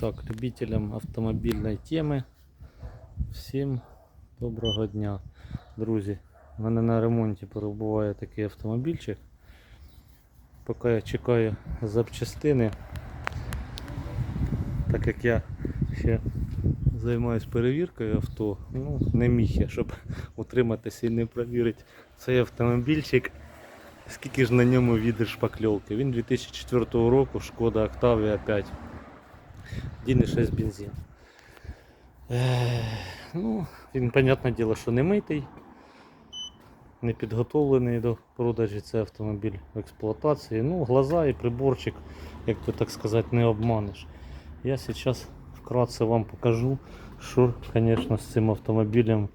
Так, любителям автомобільної теми. Всім доброго дня, друзі. У мене на ремонті перебуває такий автомобільчик. Поки я чекаю запчастини, так як я ще займаюсь перевіркою авто, ну не міг я, щоб утриматися і не провірити цей автомобільчик. Скільки ж на ньому відер шпакльовки. Він 2004 року, шкода Octavia 5. 1,6 бензин. Ну, він, понятне діло, що не митий, не підготовлений до продажі цей автомобіль в експлуатації. Ну, глаза і приборчик, як то так сказати, не обманеш. Я зараз вкратце вам покажу, що, звісно, з цим автомобілем,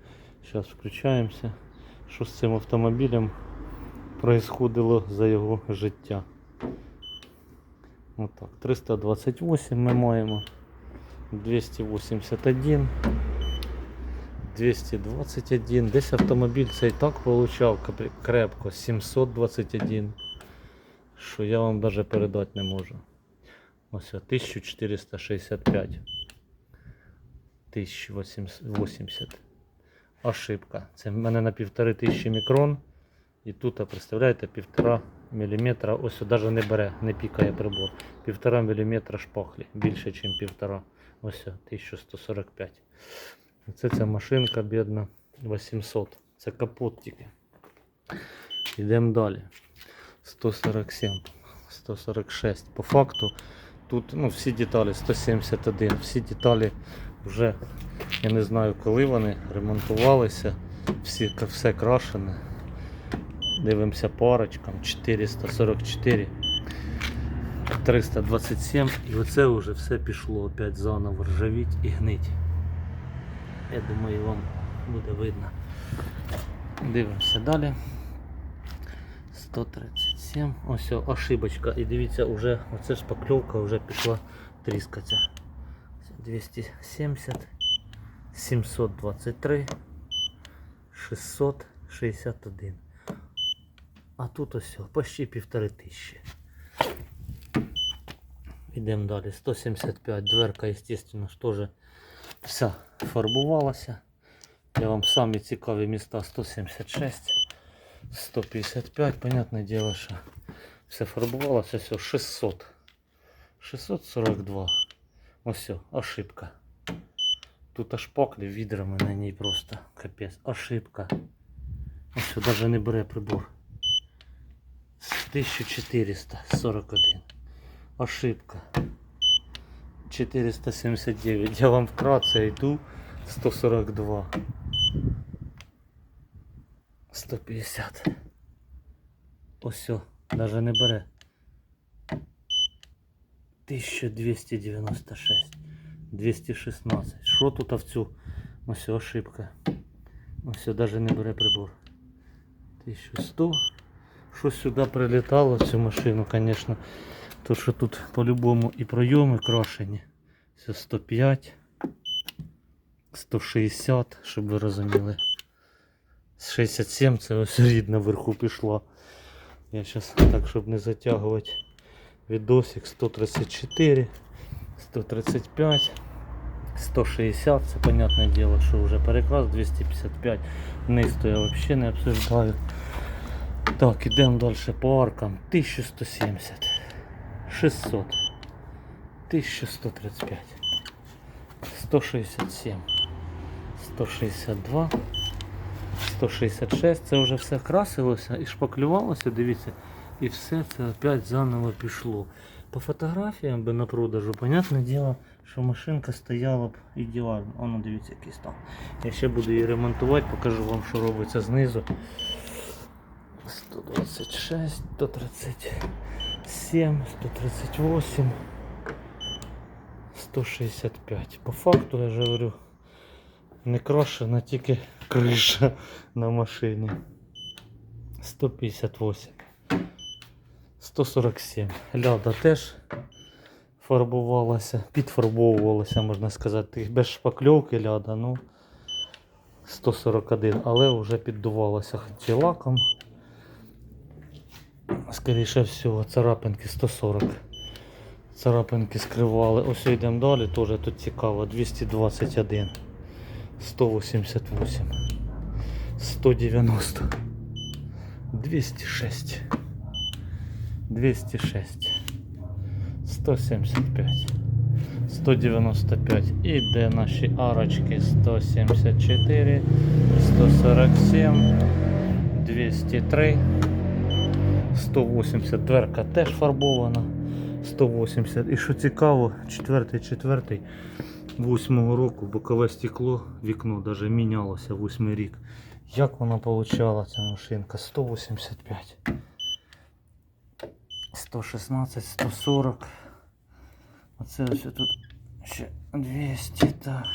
зараз включаємося, що з цим автомобілем происходило за його життя. Отак, 328 ми маємо. 281. 221. Десь автомобіль цей так получав крепко. 721. Що я вам навіть передати не можу. Ось 1465. 1080. Ошибка. Це в мене на півтори тисячі мікрон. І тут, представляєте, півтора міліметра, ось навіть не бере, не пікає прибор. Півтора міліметра шпахлі, більше, ніж півтора. Ось 1145. Це ця машинка бідна 800. Це капот тільки. Йдемо далі. 147, 146. По факту тут ну, всі деталі 171. Всі деталі вже я не знаю коли вони ремонтувалися. Всі, все крашене. Дивимося парочкам 444, 327 і оце вже все пішло опять заново ржавіть і гнить. Я думаю вам буде видно. Дивимося далі. 137. Ось ошибочка. І дивіться, уже оце шпакльовка вже пішла тріскатися. 270, 723, 661. А тут ось почти півтори тисячі. Йдемо далі. 175. Дверка, естественно, ж теж вся фарбувалася. Я вам самі цікаві міста 176, 155, понятне діло, що все фарбувалося, все 600. 642. Ось все, ошибка. Тут аж поклі відрами на ній просто капець. Ошибка. Ось все, навіть не бере прибор. 1441. Ошибка. 479. Я вам вкратце йду. 142. 150. Ось даже не бере. 1296. 216. Що тут в цю? Ось ошибка. Ось даже не бере прибор. 1100. Що сюди прилітало в цю машину, звісно. То що тут по-любому і пройоми крашені. Все 105. 160, щоб ви розуміли. З 67 це ось рідна вверху пішла. Я зараз так, щоб не затягувати відосик 134, 135, 160, це понятне діло, що вже перекрас 255. Вниз то я взагалі не обсуждаю. Так, ідемо далі по аркам. 1170, 600, 1135, 167, 162, 166. Це вже все красилося і шпаклювалося, дивіться. І все це опять заново пішло. По фотографіям би на продажу, понятне діло, що машинка стояла б ідеально. Воно дивіться, який стан. Я ще буду її ремонтувати, покажу вам, що робиться знизу. 126, 137, 138, 165. По факту, я ж говорю, не крашена тільки криша на машині. 158. 147. Ляда теж фарбувалася, підфарбовувалася, можна сказати. Без шпакльовки ляда, ну 141, але вже піддувалася хоч і лаком. Скоріше всього, царапинки 140. Царапинки скривали. Ось йдемо далі, теж тут цікаво. 221, 188, 190, 206, 206, 175, 195. І де наші арочки. 174, 147, 203, 180. Дверка теж фарбована. 180. І що цікаво, 4 четвертий 8 року бокове стекло, вікно даже мінялося 8 рік. Як вона получала ця машинка? 185. 116, 140. Оце ось тут ще 200, так.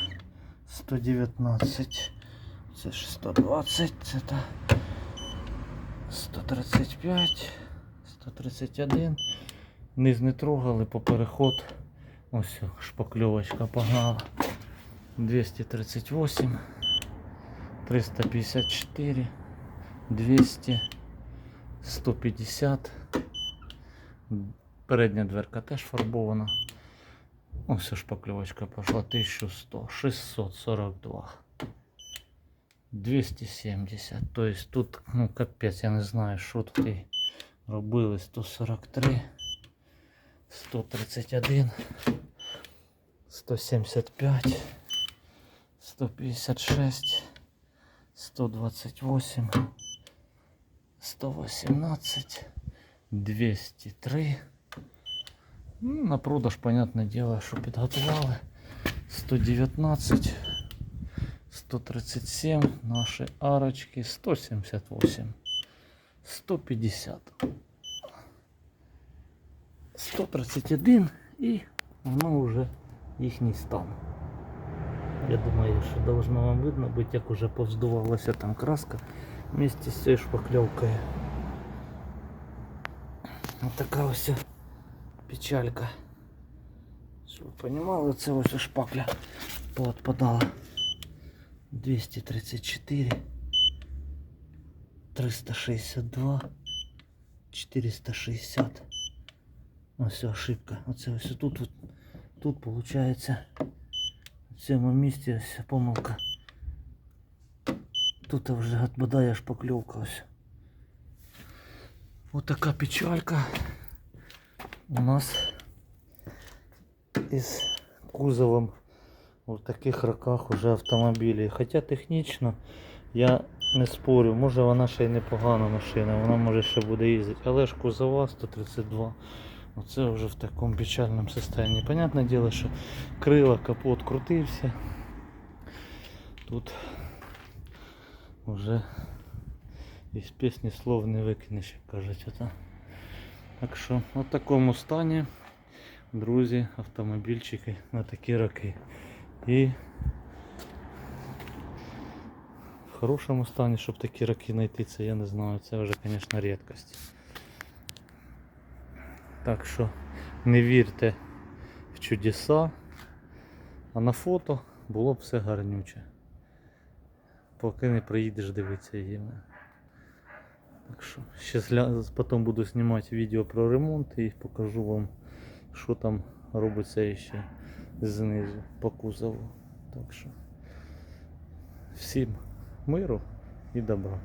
119. Це ж 120, це так. 135, 131. Низ не трогали по переход. Ось шпакльовочка погнала. 238, 354, 200, 150. Передня дверка теж фарбована. Ось шпакльовочка пошла 1100, 642. 270. Тобто тут, ну капець, я не знаю, що тут і робили. 143, 131, 175, 156, 128, 118, 203. Ну, на продаж, понятне дело, що підготували. 119. 137 наші арочки, 178, 150, 131 і воно вже їхній стан. Я думаю, що должно вам видно бути, як уже повздувалася там краска вместе з цією шпакльовкою. Ось така ось печалька. Щоб ви розуміли, це ось шпакля поотпадала. 234, 362, 460. Ось ошибка. Оце ось тут, от, тут виходить в цьому місці ось помилка. Тут вже відпадає шпакльовка ось. Ось така печалька у нас із кузовом в таких роках уже автомобілі. Хоча технічно я не спорю, може вона ще й непогана машина, вона може ще буде їздити, але ж кузова 132. Оце вже в такому печальному стані. Понятне діло, що крила, капот крутився. Тут вже із пісні слов не викинеш, як кажуть. Ота. Так що в такому стані, друзі, автомобільчики на такі роки. І в хорошому стані, щоб такі роки знайти, це я не знаю, це вже, звісно, рідкость. Так що не вірте в чудеса, а на фото було б все гарнюче. Поки не приїдеш дивитися її. Так що ще потім буду знімати відео про ремонт і покажу вам, що там робиться ще знизу по кузову. Так що всім миру і добра.